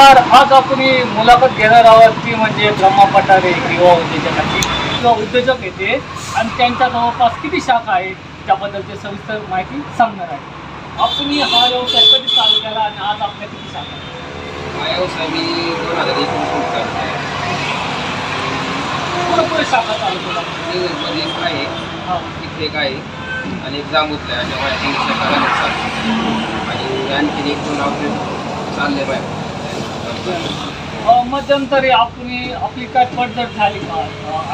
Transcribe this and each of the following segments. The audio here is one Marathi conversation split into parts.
नमस्कार आज आपण मुलाखत घेणार आहोत. ती म्हणजे ब्रह्मा पठारे युवा उद्योजकाची. किंवा उद्योजक येते. आणि त्यांच्या जवळपास किती शाखा आहेत? त्याबद्दलची सविस्तर माहिती सांगणार आहे. आपण ही व्यवसाय कधी चालू केला आणि आज आपल्या किती शाखा? हा व्यवसाय मी दोन हजार एकोणीस चालू केला. पुरेपुरे शाखा चालू केला. एक आहे. हा. इथे एक आहे. आणि एक जांबूतला आहे. आणि आणखीन एक दोन आउटलेट चालले बाय मध्यंतरी आपण ही- आपली काय पडझड झाली का?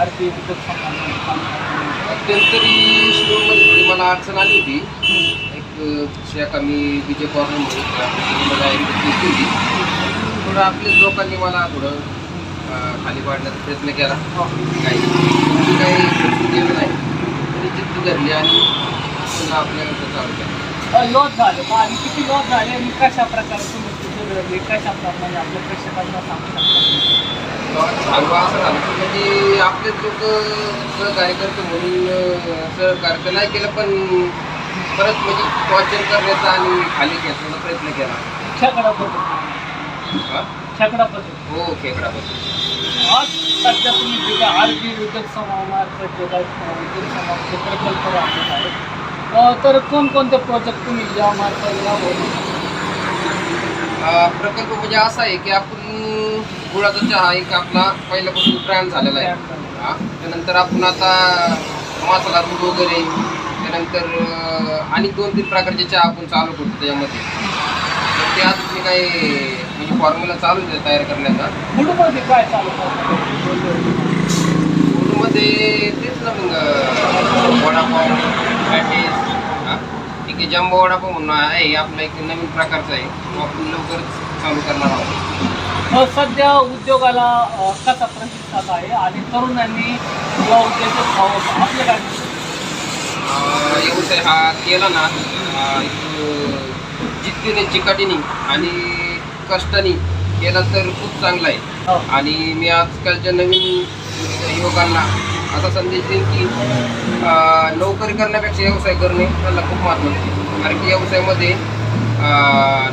आरती मध्यंतरी शिरोमध्ये थोडी मला अडचण आली होती. एक शाखा मी विजय कॉर्नर म्हणून मला एक केली. थोडं आपल्याच लोकांनी मला थोडं खाली पाडण्याचा प्रयत्न केला. काही मी काही प्रयत्न केलं नाही. तरी जिद्द धरली आणि पुन्हा आपल्या चालू केला. लॉस झाले. आणि किती लॉस झाले आणि कशा प्रकारे कशा प्रकारे आपल्या प्रेक्षकांना सांगू शकता झालो असं झालं की म्हणजे आपलेच लोक सहकार्य करतो म्हणून सहकार्य तर नाही केलं पण परत म्हणजे वाचन करण्याचा आणि खाली घेण्याचा प्रयत्न केला. खेकडा पद्धत हा? खेकडा पद्धत हो खेकडाबद्दल आज सध्या तुम्ही जे काय आर बी विद्युत समूहामार्फत जे काय अं, विद्युत समूहाचे प्रकल्प राबवत आहेत अं, तर कोणकोणते प्रोजेक्ट तुम्ही यामार्फत अं, प्रकल्प म्हणजे असा आहे की आपण गुळाचा चहा एक आपला पहिल्यापासून ब्रँड झालेला आहे. हा? त्यानंतर आपण आता मसाला दूध वगैरे त्यानंतर आणि दोन तीन प्रकारचे चहा आपण चालू करतो त्याच्यामध्ये. तर ते आज मी काही म्हणजे फॉर्म्युला चालू आहे तयार करण्याचा. फूडमध्ये काय चालू? फूडमध्ये तेच ना मग वडापाव ठीक आहे जम्बो वडापाव म्हणून आहे आपला एक नवीन प्रकारचा आहे. तो आपण लवकरच चालू करणार आहोत. सध्या उद्योगाला कसा प्रतिसाद आहे? आणि तरुणांनी या उद्योगात व्हावं आपलं काय व्यवसाय हा केला ना जिद्दीने चिकाटीने आणि कष्टाने केला तर खूप चांगला आहे. हो. आणि मी आजकालच्या नवीन युवकांना असा संदेश देईन की नोकरी करण्यापेक्षा व्यवसाय करणे त्याला खूप महत्त्व आहे. कारण की व्यवसायामध्ये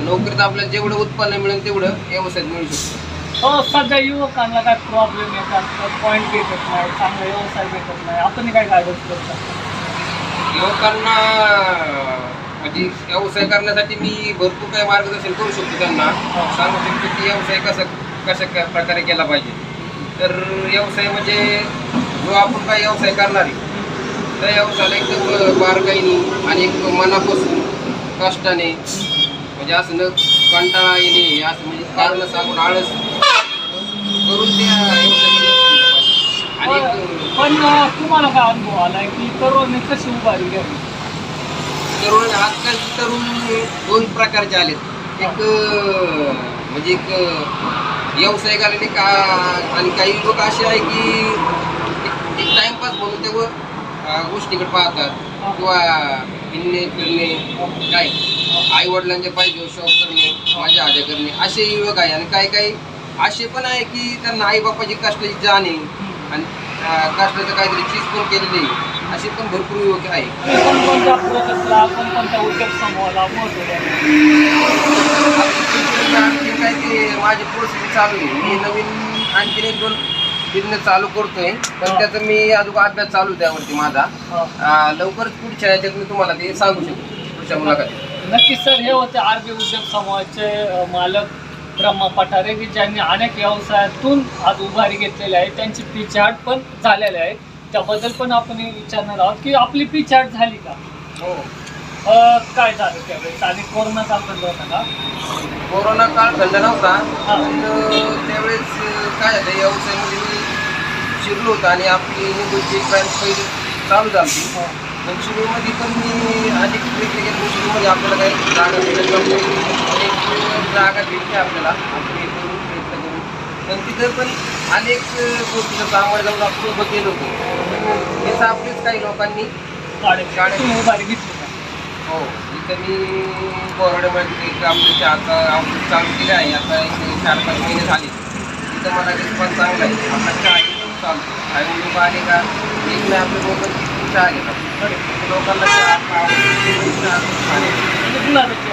नोकरीत आपल्याला जेवढं उत्पन्न मिळेल तेवढं व्यवसायात मिळू शकतं. हो सध्या युवकांना काय प्रॉब्लेम येतात पॉईंट भेटत नाही चांगला व्यवसाय भेटत नाही. आपण काय गायडन्स करू शकतो युवकांना म्हणजे व्यवसाय करण्यासाठी मी भरपूर काही मार्गदर्शन करू शकतो त्यांना. सांगू शकतो की व्यवसाय कसा कशा प्रकारे केला पाहिजे. तर व्यवसाय म्हणजे जो आपण काही व्यवसाय करणार आहे? त्या व्यवसायाला एकदम बारकाईने आणि एक मनापासून कष्टाने म्हणजे असं न कंटाळा येणे असं म्हणजे कारण सांगून आळस करून त्या व्यवसायामध्ये आणि पण तुम्हाला काय अनुभव आलाय की तरुणांनी कशी उभारी घ्यावी? तरुण आजकालचे तरुण दोन प्रकारचे आलेत. एक म्हणजे एक अं, व्यावसायिक आलेले का आणि काही लोक असे आहे की एक- एक टाइमपास म्हणून तेव्हा अं, गोष्टीकडे पाहतात. किंवा फिरणे फिरणे काय? आई वडिलांचे पाहिजे शौक करणे माझ्या आजा करणे असे युवक आहे. आणि काही काही असे पण आहे की त्यांना आई बापाची कष्टाची जाण आहे. आणि कष्टाचं काहीतरी चीज पण केलेली आहे. असे पण भरपूर युवक आहे. कोणकोणत्या प्रोजेक्टला कोणकोणत्या उद्योग समूहाला महत्त्व द्यावे आणखीन काय ते माझी प्रोसेस चालू आहे. मी नवीन आणखीन एक दोन बिझनेस चालू करतोय पण त्याचा मी अजून अभ्यास चालू त्यावरती माझा. अं, लवकरच पुढच्या ह्याच्यात मी तुम्हाला ते सांगू शकतो पुढच्या मुलाखतीत. नक्कीच सर हे होते आर बी उद्योग समूहाचे अ, मालक ब्रह्मा पठारे की ज्यांनी अनेक व्यवसायातून आज उभारी घेतलेली आहे. त्यांची पिछाड पण झालेली आहे. त्याबद्दल पण आपण विचारणार आहोत की आपली पिछाड झाली का? हो. अ, काय झालं त्यावेळेस? आणि कोरोना काल बंद होता का? कोरोना काळ थंड नव्हता हा. त्यावेळेस काय झालं? व्यवसायामध्ये मी शिरलो होतो आणि आपली निंबूची ब्रँच पहिली चालू झाली हो. पण शिरूरमध्ये पण मी अधिक प्रयत्न केले शिरूरमध्ये आपल्याला काही जागा भेटत जागा भेटते आपल्याला. आपण हे करू प्रयत्न करू पण तिथं पण अनेक गोष्टीचं सामोरं जाऊन आपण उभं केलं होतं. हे आपलेच काही लोकांनी उभारी घेतली हो. इथं मी एक आपल्या चहाचा औषध चालू केलं आहे. आता एक चार पाच महिने झाले. तिथं मला रिस्पॉन्स चांगला आहे. आपला चहा एकदम चालतो आणि लोक आले का एक नाही आपले लोक चहा घेतात लोकांना चहा आवडतो.